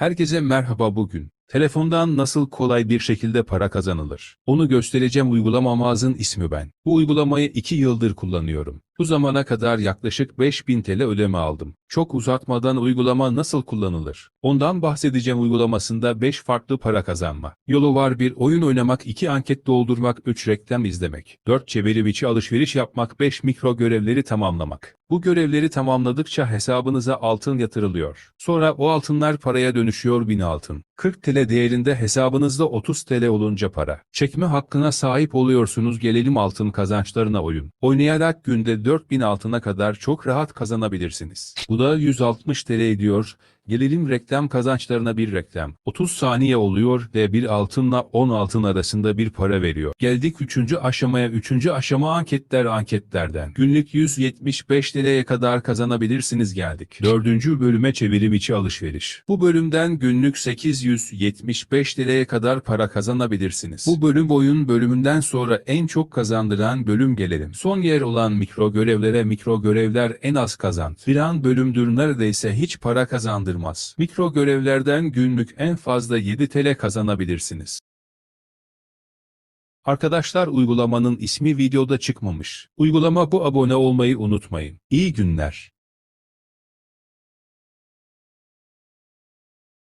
Herkese merhaba bugün. Telefondan nasıl kolay bir şekilde para kazanılır? Onu göstereceğim uygulamamızın ismi ben. Bu uygulamayı 2 yıldır kullanıyorum. Bu zamana kadar yaklaşık 5000 TL ödeme aldım. Çok uzatmadan uygulama nasıl kullanılır? Ondan bahsedeceğim uygulamasında 5 farklı para kazanma. Yolu var 1 oyun oynamak, 2 anket doldurmak, 3 reklam izlemek, 4 çeviri içi alışveriş yapmak, 5 mikro görevleri tamamlamak. Bu görevleri tamamladıkça hesabınıza altın yatırılıyor. Sonra o altınlar paraya dönüşüyor 1000 altın. 40 TL değerinde hesabınızda 30 TL olunca para. Çekme hakkına sahip oluyorsunuz gelelim altın kazançlarına oyun. Oynayarak günde 4000 altına kadar çok rahat kazanabilirsiniz. Bu da 160 TL ediyor. Gelelim reklam kazançlarına bir reklam. 30 saniye oluyor ve bir altınla 10 altın arasında bir para veriyor. Geldik 3. aşamaya. 3. aşama anketler anketlerden. Günlük 175 TL'ye kadar kazanabilirsiniz geldik. 4. bölüme çevirim içi alışveriş. Bu bölümden günlük 875 TL'ye kadar para kazanabilirsiniz. Bu bölüm boyun bölümünden sonra en çok kazandıran bölüm gelelim. Son yer olan mikro görevlere mikro görevler en az kazan. Filan bölümdür neredeyse hiç para kazandırmaz. Mikro görevlerden günlük en fazla 7 TL kazanabilirsiniz. Arkadaşlar uygulamanın ismi videoda çıkmamış. Uygulama bu abone olmayı unutmayın. İyi günler.